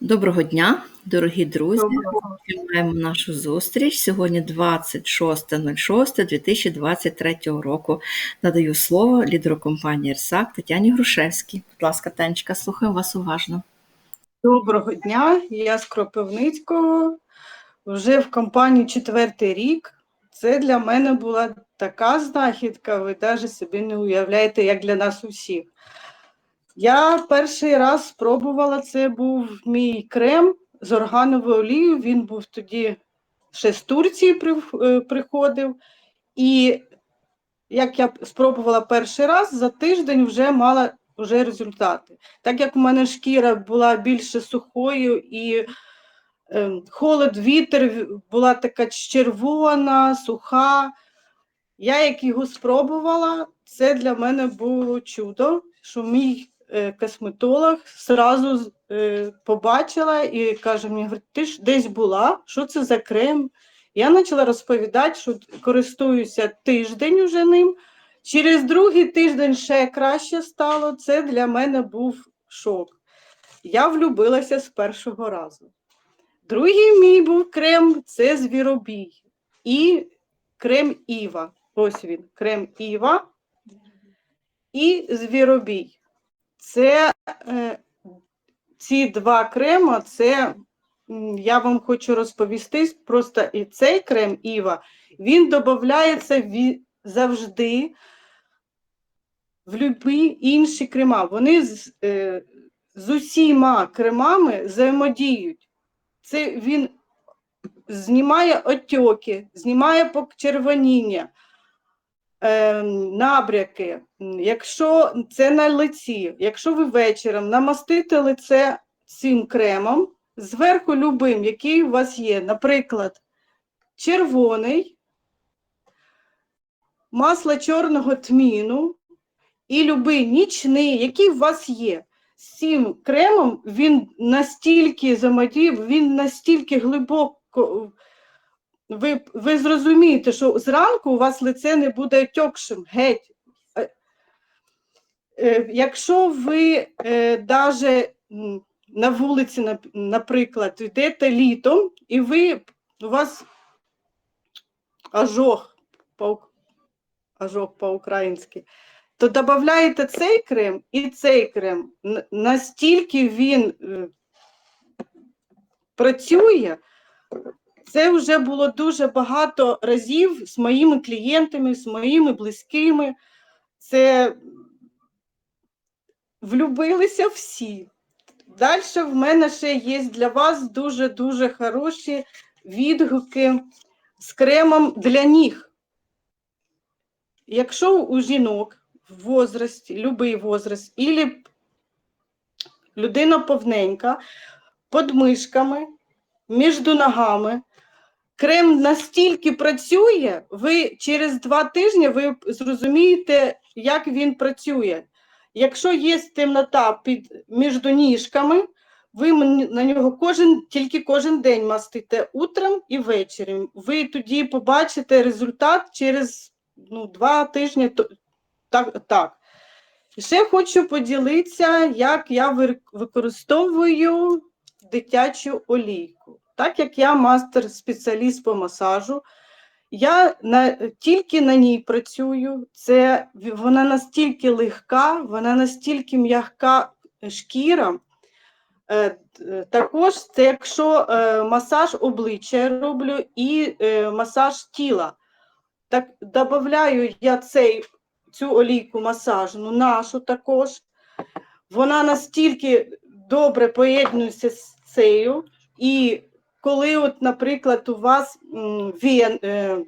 Доброго дня, дорогі друзі. Маємо нашу зустріч. Сьогодні 26.06.2023 року. Надаю слово лідеру компанії «Ерсак» Тетяні Грушевській. Будь ласка, Танечка, слухаю вас уважно. Доброго дня, я з Кропивницького. Вже в компанії четвертий рік. Це для мене була така знахідка, ви навіть собі не уявляєте, як для нас усіх. Я перший раз спробувала, це був мій крем з органовою олією. Він був тоді ще з Турції е, приходив. І як я спробувала перший раз, за тиждень вже мала вже результати. Так як у мене шкіра була більше сухою і ем, холод, вітер була така червона, суха. Я як його спробувала, це для мене було чудо, що мій е, косметолог зразу е, побачила і каже мені, ти ж десь була, що це за крем? Я почала розповідати, що користуюся тиждень уже ним. Через другий тиждень ще краще стало. Це для мене був шок. Я влюбилася з першого разу. Другий мій був крем це звіробій і крем Іва. Ось він, крем Іва і звіробій. Це е, ці два крема, це я вам хочу розповісти. Просто і цей крем Іва, він додається завжди в любі інші крема. Вони з, е, з усіма кремами взаємодіють. Це він знімає отьоки, знімає почервоніння, набряки. Якщо це на лиці, якщо ви вечором намастите лице цим кремом, зверху любим, який у вас є, наприклад, червоний, масло чорного тміну і любий нічний, який у вас є. З цим кремом він настільки замодів, він настільки глибоко. Ви, ви зрозумієте, що зранку у вас лице не буде отьокшим, геть. Е, е, Якщо ви е, даже на вулиці, наприклад, йдете літом, і ви, у вас ожог, по, ожог по-українськи, то додаєте цей крем і цей крем. Настільки він е, працює, це вже було дуже багато разів з моїми клієнтами, з моїми близькими. Це влюбилися всі. Далі в мене ще є для вас дуже-дуже хороші відгуки з кремом для ніг. Якщо у жінок в возрасті, любий возраст, або людина повненька, під мишками, між ногами, крем настільки працює, ви через два тижні ви зрозумієте, як він працює. Якщо є темнота під між ніжками, ви на нього кожен, тільки кожен день мастите утром і ввечері. Ви тоді побачите результат через ну, два тижні. Так, так. Ще хочу поділитися, як я використовую дитячу олійку. Так як я мастер-спеціаліст по масажу, я на, тільки на ній працюю. Це, вона настільки легка, вона настільки м'яка шкіра. Е, Також це якщо е, масаж обличчя роблю і е, масаж тіла. Так додаю я цей, цю олійку масажну, нашу також. Вона настільки добре поєднується з цією. І коли, от, наприклад, у вас вен, е,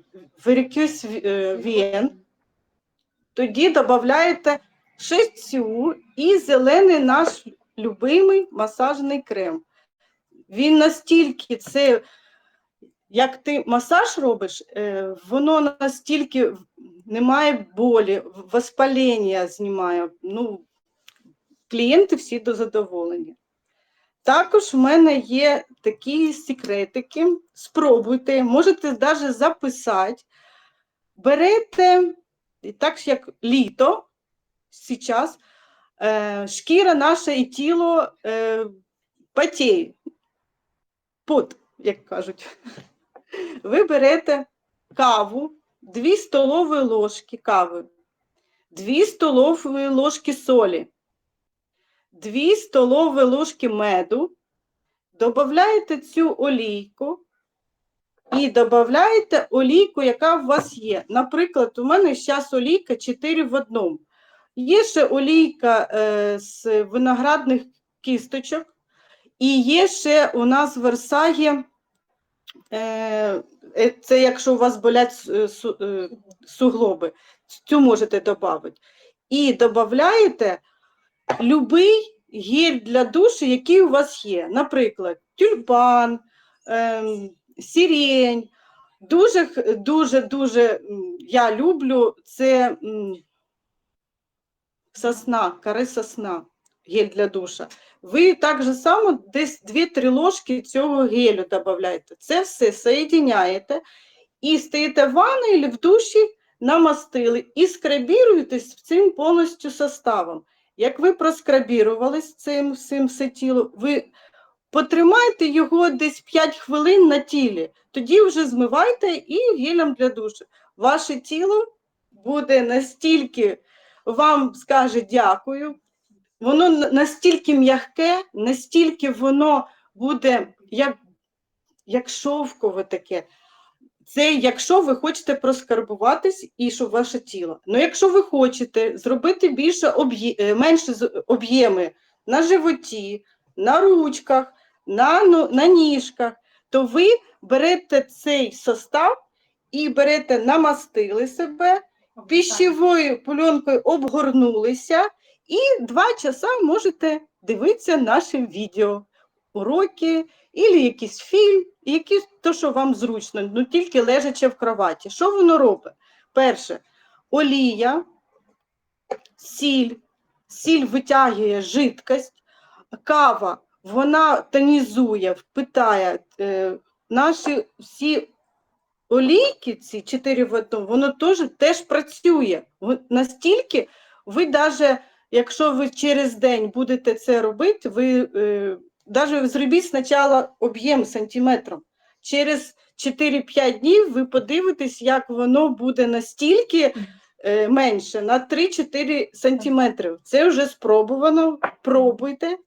е, вен, тоді додаєте цю і зелений наш любимий масажний крем. Він настільки це, як ти масаж робиш, е, воно настільки немає болі, воспалення знімає. Ну, клієнти всі до задоволення. Також в мене є такі секретики. Спробуйте, можете навіть записати. Берете, так як літо, зараз, е, шкіра наша і тіло е, потіє. пот, як кажуть. Ви берете каву, 2 столові ложки кави, 2 столові ложки солі, 2 столові ложки меду, додаєте цю олійку і додаєте олійку, яка у вас є. Наприклад, у мене зараз олійка 4 в одному. Є ще олійка е, з виноградних кісточок, і є ще у нас в Версагі, е, е, це якщо у вас болять су- е, суглоби, цю можете додати. І додаєте любий гель для душу, який у вас є. Наприклад, тюльпан, ем, сирень. Дуже-дуже дуже я люблю це сосна, кори сосна, гель для душа. Ви так же само десь 2-3 ложки цього гелю додаєте. Це все соєдиняєте і стоїте в ванні в душі, намастили і скрабіруєтесь цим повністю составом. Як ви проскрабірувались цим всім все тіло, ви потримайте його десь 5 хвилин на тілі, тоді вже змивайте і гелем для душу. Ваше тіло буде настільки вам скаже дякую, воно настільки м'яке, настільки воно буде як, як шовкове таке. Це якщо ви хочете проскарбуватись і щоб ваше тіло. Ну, якщо ви хочете зробити більше об'є- е, менше об'єми на животі, на ручках, на, ну- на ніжках, то ви берете цей состав і берете, намастили себе, пищевою пленкою обгорнулися і два часа можете дивитися наше відео, уроки, або якийсь фільм, якийсь, то, що вам зручно, ну тільки лежачи в кроваті. Що воно робить? Перше, олія, сіль, сіль витягує жидкость, кава, вона тонізує, впитає е, наші всі олійки, ці чотири в одному, воно теж, теж працює. Настільки ви навіть, якщо ви через день будете це робити, ви е, навіть зробіть спочатку об'єм сантиметром. Через 4-5 днів ви подивитесь, як воно буде настільки е, менше, на 3-4 сантиметри. Це вже спробувано, пробуйте.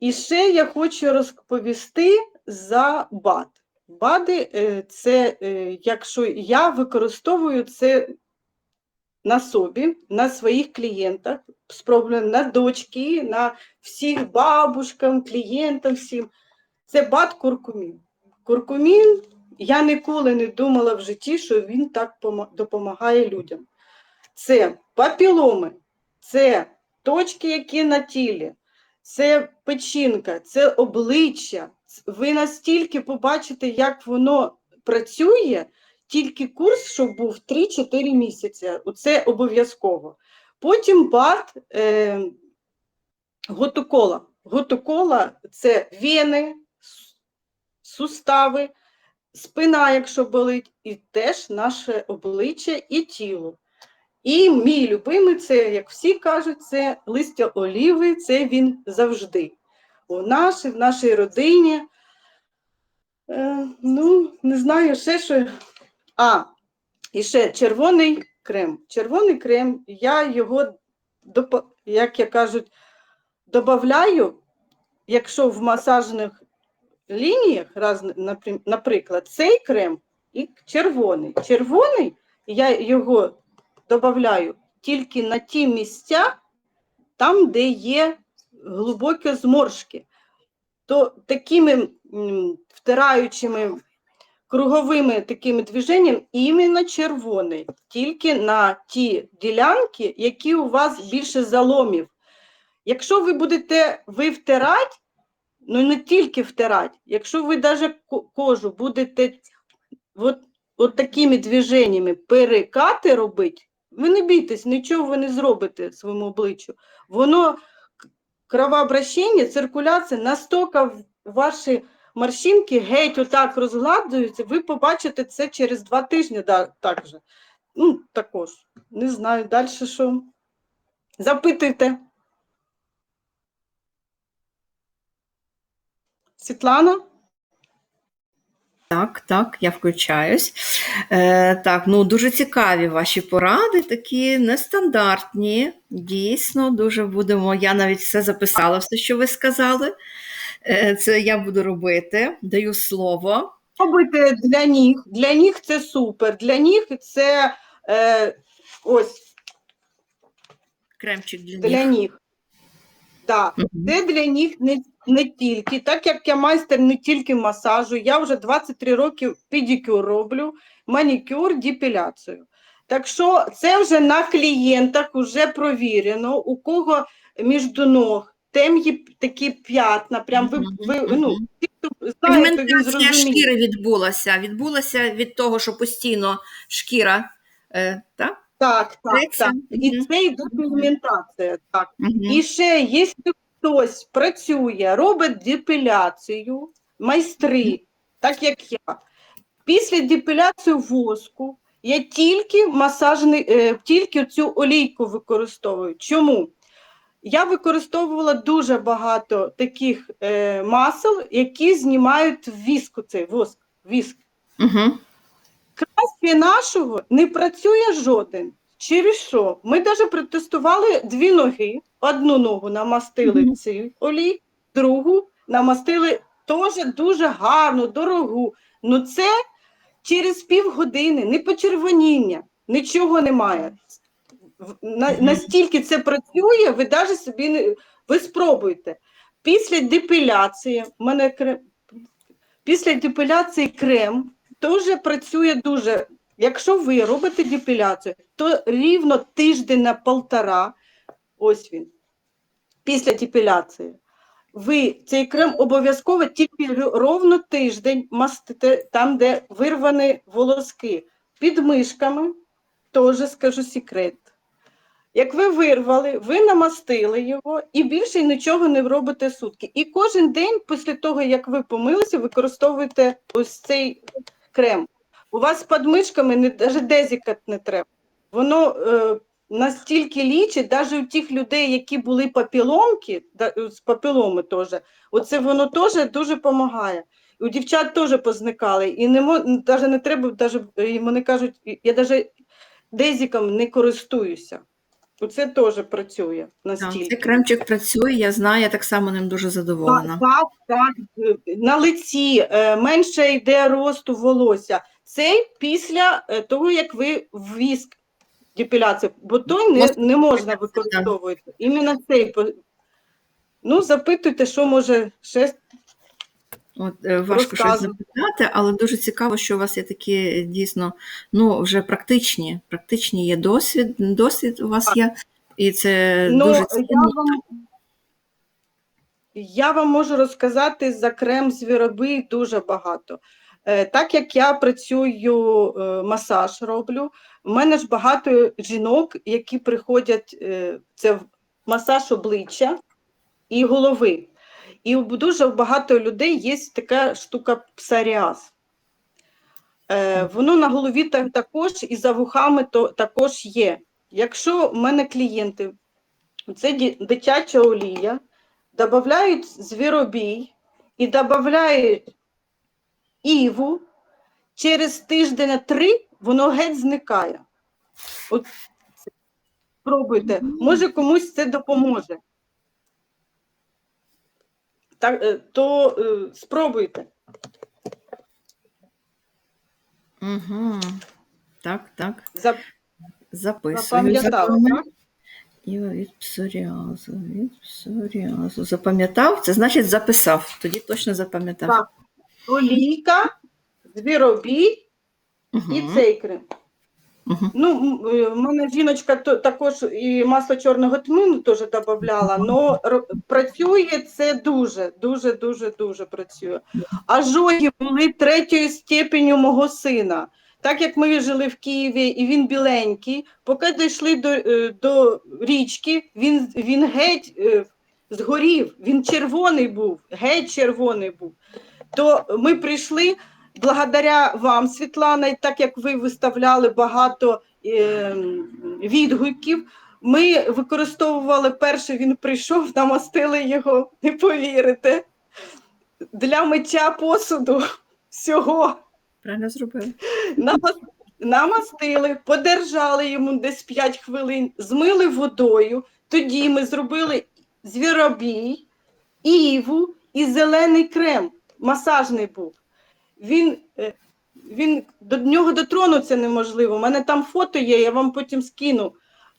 І ще я хочу розповісти за бад. Бади е, це, е, якщо я використовую це на собі, на своїх клієнтах, спробую на дочки, на всіх бабушкам, клієнтам, всім. Це бад куркумін. Куркумін, я ніколи не думала в житті, що він так допомагає людям. Це папіломи, це точки, які на тілі, це печінка, це обличчя. Ви настільки побачите, як воно працює, тільки курс, щоб був 3-4 місяці. Це обов'язково. Потім бад е, готукола. Готукола це вени, сустави, спина, якщо болить, і теж наше обличчя і тіло. І мій любимий, це, як всі кажуть, це листя оліви, це він завжди. У нашій, в нашій родині. Е, ну, не знаю, ще що. А, і ще червоний крем. Червоний крем, я його, як я кажуть, додаю, якщо в масажних лініях, наприклад, цей крем і червоний. Червоний, я його додаю тільки на ті місця, там, де є глибокі зморшки. То такими втираючими круговими такими движеннями іменно червоний, тільки на ті ділянки, які у вас більше заломів. Якщо ви будете ви втирати, ну не тільки втирати, якщо ви навіть кожу будете от, от такими движеннями перекати робити, ви не бійтесь, нічого ви не зробите своєму обличчю. Воно кровообращення, циркуляція настільки ваші морщинки геть отак розгладуються, ви побачите це через два тижні да, так же. Ну, також. Не знаю, далі що. Запитуйте. Світлана? Так, так, я включаюсь. Е, так, ну дуже цікаві ваші поради, такі нестандартні. Дійсно, дуже будемо. Я навіть все записала, все, що ви сказали. Е, це я буду робити. Даю слово. Робите для ніг. Для ніг це супер. Для ніг це е, ось Кремчик для для ніг. ніг. Так. Це для них не, не тільки, так як я майстер не тільки масажу, я вже 23 роки педикюр роблю, манікюр, депіляцію. Так що це вже на клієнтах вже провірено, у кого між ног темні такі п'ятна, прям ви, ви ну, ті, хто знає, то він зрозуміє. шкіри відбулася. Відбулася від того, що постійно шкіра. Е, так? Так, так, Треться. так. І Мгм. це йде пігментація, так. Мгм. І ще, якщо хтось працює, робить депіляцію, майстри, так як я, після депіляції воску я тільки масажний, е, тільки цю олійку використовую. Чому? Я використовувала дуже багато таких е, масел, які знімають віску, цей воск, віск. Угу. Краще нашого не працює жоден. Через що? Ми навіть протестували дві ноги. Одну ногу намастили Мгм. цю олій, другу намастили теж дуже гарну, дорогу. Ну це через півгодини, не почервоніння, нічого немає. На, настільки це працює, ви навіть собі не ви спробуйте. Після депіляції, в мене крем, після депіляції крем теж працює дуже. Якщо ви робите депіляцію, то рівно тиждень на полтора, ось він, після депіляції, ви цей крем обов'язково тільки ровно тиждень мастите там, де вирвані волоски. Під мишками, теж скажу секрет. Як ви вирвали, ви намастили його і більше нічого не робите сутки. І кожен день, після того, як ви помилися, використовуєте ось цей крем. У вас з подмишками не, навіть дезікат не треба. Воно е, настільки лічить, навіть у тих людей, які були папіломки, да, з папіломи теж, оце воно теж дуже допомагає. У дівчат теж позникали, і не навіть не треба, навіть, і вони кажуть, я навіть дезіком не користуюся. Оце теж працює настільки. цей кремчик працює, я знаю, я так само ним дуже задоволена. Так, так, так. Е, На лиці е, менше йде росту волосся. Це після е, того, як ви в віск депіляцію, бо той не, не можна використовувати. Іменно цей. Ну, запитуйте, що може ще. От, е, важко щось запитати, але дуже цікаво, що у вас є такі е, дійсно ну, вже практичні, практичні є досвід, досвід у вас є, і це Ну, дуже я вам, я вам можу розказати за крем звіробий дуже багато. Е, Так як я працюю, масаж роблю, в мене ж багато жінок, які приходять, це масаж обличчя і голови. І у дуже багато людей є така штука псоріаз. Е, Воно на голові та- також і за вухами то також є. Якщо в мене клієнти, це дитяча олія, додають звіробій і додають іву, через тиждень три воно геть зникає. От спробуйте, може комусь це допоможе. Так, е, то е, спробуйте. Угу. Так, так, За- записую. Запам'ятали, запам'ятав. так? І від псоріазу, від псоріазу. Запам'ятав? Це значить записав. Тоді точно запам'ятав. Так. Олійка, звіробій Угу. і цей крем. Угу. Ну, е, в мене жіночка також і масло чорного тмину теж додавала, але працює це дуже, дуже, дуже, дуже працює. Ожоги були третьої степені мого сина. Так як ми жили в Києві і він біленький, поки дійшли до, е, до річки, він, він геть е, згорів, він червоний був, геть червоний був. То ми прийшли благодаря вам, Світлана, і так як ви виставляли багато е, відгуків, ми використовували перший, він прийшов, намастили його, не повірите, для миття посуду. Всього. Правильно зробили. Намас- Намастили, подержали йому десь 5 хвилин, змили водою. Тоді ми зробили звіробій, іву і зелений крем. Масажний був. Він, е, він до нього дотронутися неможливо. У мене там фото є, я вам потім скину.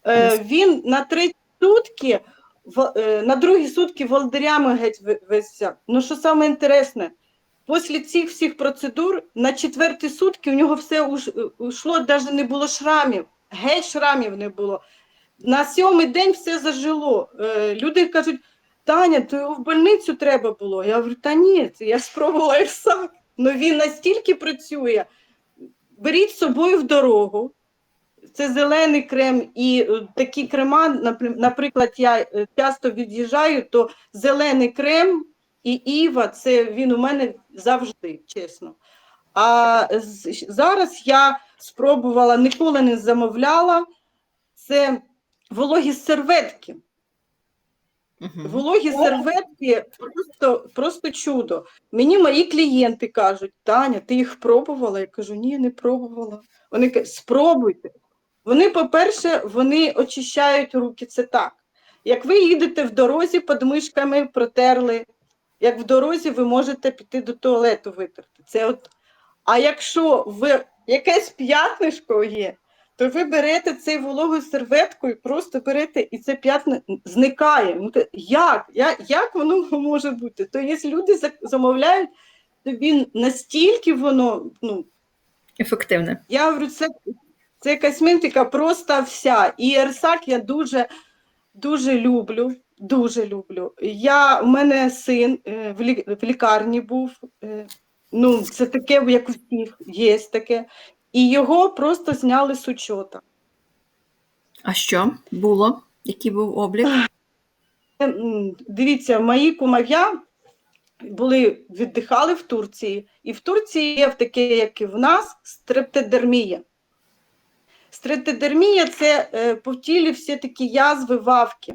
Е, він на три сутки, в- е, на другі сутки волдирями геть висяв. Ну що саме інтересне, Після цих всіх процедур на четверті сутки у нього все уш, ушло, навіть не було шрамів, геть шрамів не було. На сьомий день все зажило. Е, люди кажуть, Таня, то його в больницю треба було. Я говорю, та ні, це я спробувала і сам. Ну він настільки працює. Беріть з собою в дорогу. Це зелений крем і е, такі крема, наприклад, я е, часто від'їжджаю, то зелений крем і Іва, це він у мене завжди, чесно. А зараз я спробувала, ніколи не замовляла. Це вологі серветки. Вологі серветки просто, просто чудо. Мені мої клієнти кажуть, Таня, ти їх пробувала? Я кажу, ні, не пробувала. Вони кажуть, спробуйте. Вони, по-перше, вони очищають руки, це так. Як ви їдете в дорозі, подмишками протерли, як в дорозі ви можете піти до туалету витерти. Це от... А якщо ви якесь п'ятнишко є, то ви берете цей вологу серветку і просто берете, і це п'ятно зникає. Ну, Як? Я- Як воно може бути? То є люди за- замовляють, тобі настільки воно, ну, Ефективне. я говорю, це, це косметика просто вся. І Ерсак я дуже, дуже люблю. Дуже люблю. Я, у мене син е, в, лікарні був. е, Ну, це таке, як у всіх, є таке. І його просто зняли з учота. А що було? Який був облік? Е, Дивіться, мої кумов'я були, віддихали в Турції, і в Турції є таке, як і в нас, стрептодермія. Стрептодермія це е, по тілі всі такі язви, вавки.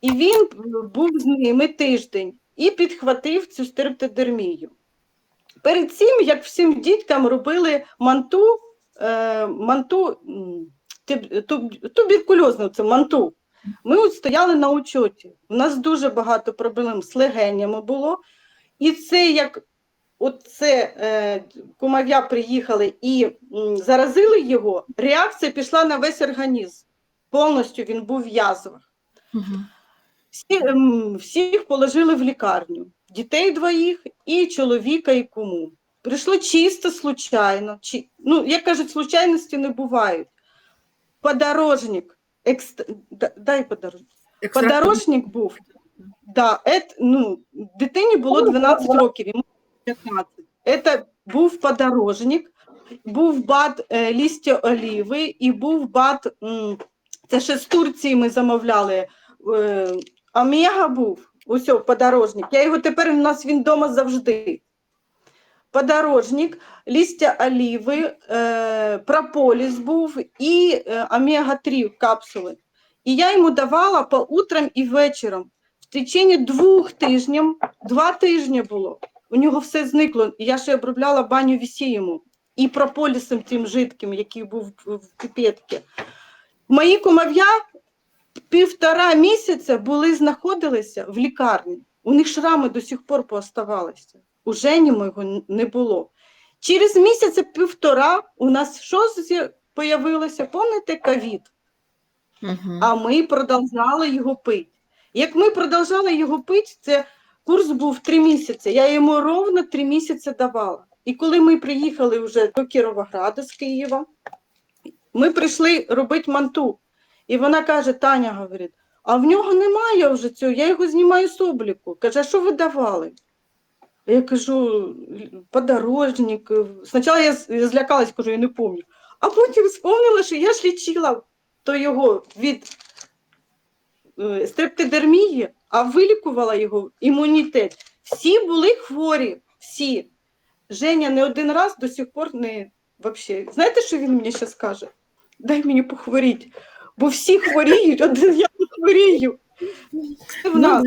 І він е, був з ними тиждень і підхватив цю стрептодермію. Перед цим, як всім діткам, робили манту, е, манту туб- туб- туберкульозну, це манту. Ми от стояли на учоті. У нас дуже багато проблем з легенями було. І це як от це е, кумов'я приїхали і м, заразили його, реакція пішла на весь організм. Повністю він був в язвах. Мгм. Всі, ем, всіх положили в лікарню. Дітей двоїх і чоловіка, і куму. Прийшло чисто случайно. Чи, ну, як кажуть, случайності не бувають. Подорожник. Екст... Дай подорожник. Подорожник був. Да, ет, ну, дитині було 12 років, йому 15. Це був подорожник, був бат е, лістя оліви і був бат, м, це ще з Турції ми замовляли. Е, Омега був, ось подорожник. Я його тепер у нас він вдома завжди. Подорожник, лістя оліви, е, прополіс був і е, омега-3 капсули. І я йому давала по утрам і вечором. В течение двох тижнів, два тижні було. У нього все зникло. Я ще обробляла баню вісі йому. І прополісом тим жидким, який був в піпетці. Мої кумов'я півтора місяця були, знаходилися в лікарні. У них шрами до сих пор пооставалися. У Жені мого не було. Через місяця півтора у нас що з'я- появилося? Пам'ятаєте, ковід? А ми продовжали його пити. Як ми продовжали його пити, це курс був три місяці. Я йому ровно три місяці давала. І коли ми приїхали вже до Кіровограда з Києва, ми прийшли робити манту. І вона каже: Таня говорить, а в нього немає вже цього, я його знімаю з обліку. Каже, а що ви давали? Я кажу, подорожник. Спочатку я злякалась, кажу, я не пам'ятаю. А потім вспомнила, що я ж лічила то його від е, стрептодермії, а вилікувала його імунітет. Всі були хворі, всі. Женя не один раз до сих пор не вообще. Знаєте, що він мені ще скаже? Дай мені похворіть, бо всі хворіють, один я не хворію. Це в Ну, нас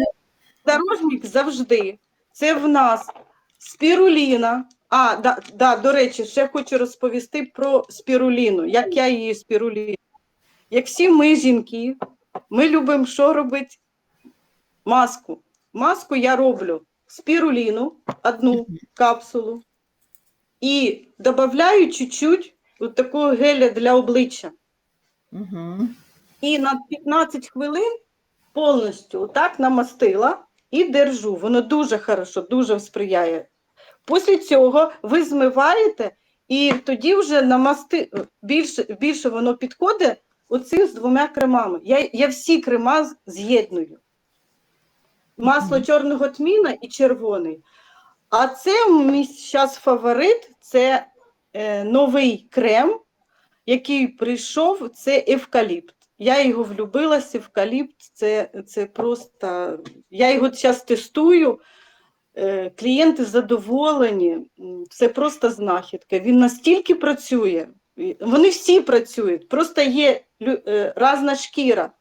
дорожник завжди. Це в нас спіруліна, А, да, да, до речі, ще хочу розповісти про спіруліну, як я її спіруліну. Як всі ми, жінки, ми любимо що робити? Маску. Маску я роблю спіруліну, одну капсулу, і додаю чуть-чуть от такого геля для обличчя. Угу. І на 15 хвилин повністю так намастила і держу. Воно дуже хорошо, дуже сприяє. Після цього ви змиваєте, і тоді вже намасти більше, більше воно підходить оцим з двома кремами. Я, я всі крема з'єдную. Масло чорного тміна і червоний. А це мій зараз фаворит це е, новий крем, який прийшов, це евкаліпт. Я його влюбилась, евкаліпт, це, це просто. Я його зараз тестую. е, Клієнти задоволені, це просто знахідка. Він настільки працює, вони всі працюють, просто є е, шкіра.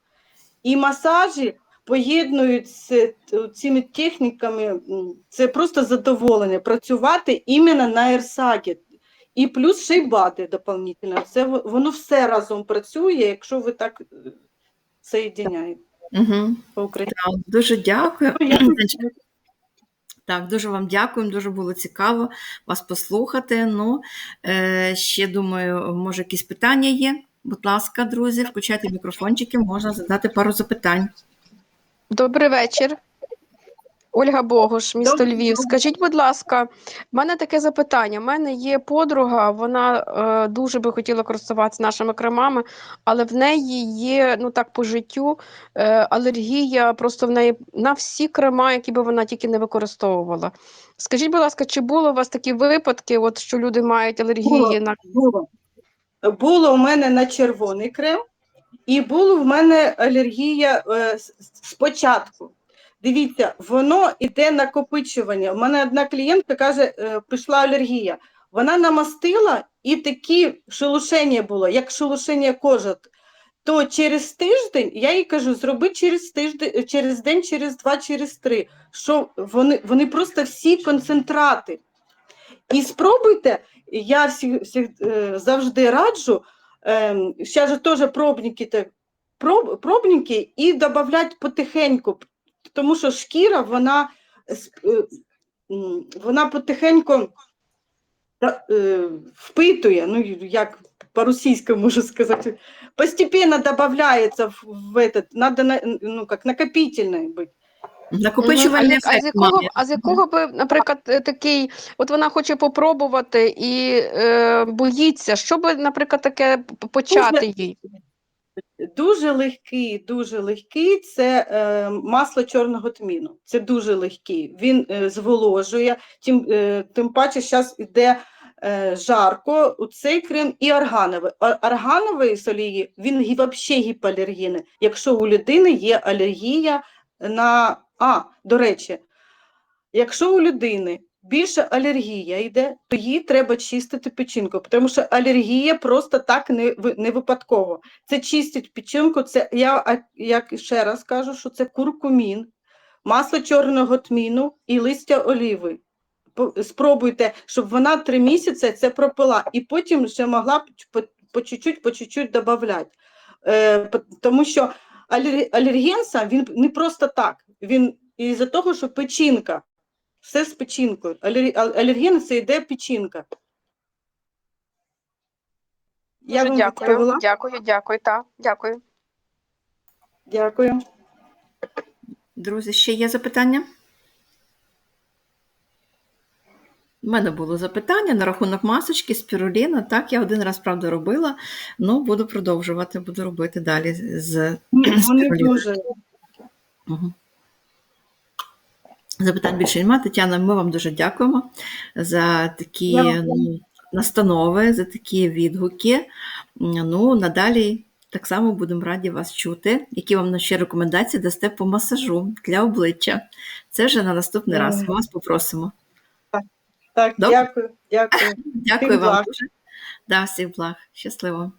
І масажі поєднують з е, цими техніками, це просто задоволення працювати іменно на ерсагі. І плюс ще й бади доповнительно. Це воно все разом працює, якщо ви так е, соєдиняєте Угу. по Україні. Так, дуже дякую. Так, дуже вам дякуємо, дуже було цікаво вас послухати. Ну, е, ще думаю, може, якісь питання є. Будь ласка, друзі, включайте мікрофончики, можна задати пару запитань. Добрий вечір. Ольга Богуш, місто Добрий Львів. Скажіть, будь ласка, в мене таке запитання. У мене є подруга, вона е, дуже би хотіла користуватися нашими кремами, але в неї є, ну так по життю, е, алергія просто в неї на всі крема, які би вона тільки не використовувала. Скажіть, будь ласка, чи було у вас такі випадки, от що люди мають алергії Було. на Було. Було у мене на червоний крем, і було в мене алергія е, спочатку. Дивіться, воно йде накопичування. У мене одна клієнтка каже, е, пішла алергія. Вона намастила і такі шелушення було, як шелушення кожи. То через тиждень я їй кажу, зроби через тиждень, через день, через два, через три. Що вони, вони просто всі концентрати. І спробуйте, я всі, всіх е, завжди раджу. Е, зараз же теж пробники, проб, пробники і додавати потихеньку, тому що шкіра, вона, е, м, вона потихеньку е, впитує, ну як по-російському можу сказати, постепенно додається в, в этот, надо ну, быть. Мгм. А, Накопичувальний як- а з якого, має. а з якого би, наприклад, е, такий, от вона хоче попробувати і е, боїться, що би, наприклад, таке почати їй? Дуже легкий, дуже легкий це е, масло чорного тміну. Це дуже легкий. Він е, зволожує, тим, е, тим паче зараз йде е, жарко, у цей крем і органовий. Органовий з олії, він взагалі гіпоалергійний. Якщо у людини є алергія на. А, до речі, якщо у людини більше алергія йде, то їй треба чистити печінку, тому що алергія просто так не, не випадково. Це чистить печінку, це я як ще раз кажу, що це куркумін, масло чорного тміну і листя оліви. Спробуйте, щоб вона три місяці це пропила, і потім ще могла по чуть-чуть, по чуть-чуть додавати. Е, тому що алер- алергенса він не просто так. Він із-за того, що печінка, все з печінкою. Алер- це йде печінка. Я вам дякую, відповіла. дякую, дякую, так, дякую. Дякую. Друзі, ще є запитання? У мене було запитання на рахунок масочки, спіруліна. Так, я один раз, правда, робила, але буду продовжувати, буду робити далі з Ні, Вони дуже Угу. Запитань більше немає. Тетяна, ми вам дуже дякуємо за такі ну, настанови, за такі відгуки. Ну, надалі так само будемо раді вас чути. Які вам ще рекомендації дасте по масажу для обличчя? Це вже на наступний раз. Ми вас попросимо. так. Добре. Дякую, дякую. Дякую Всіх вам благ. дуже. Да, всіх благ. Щасливо.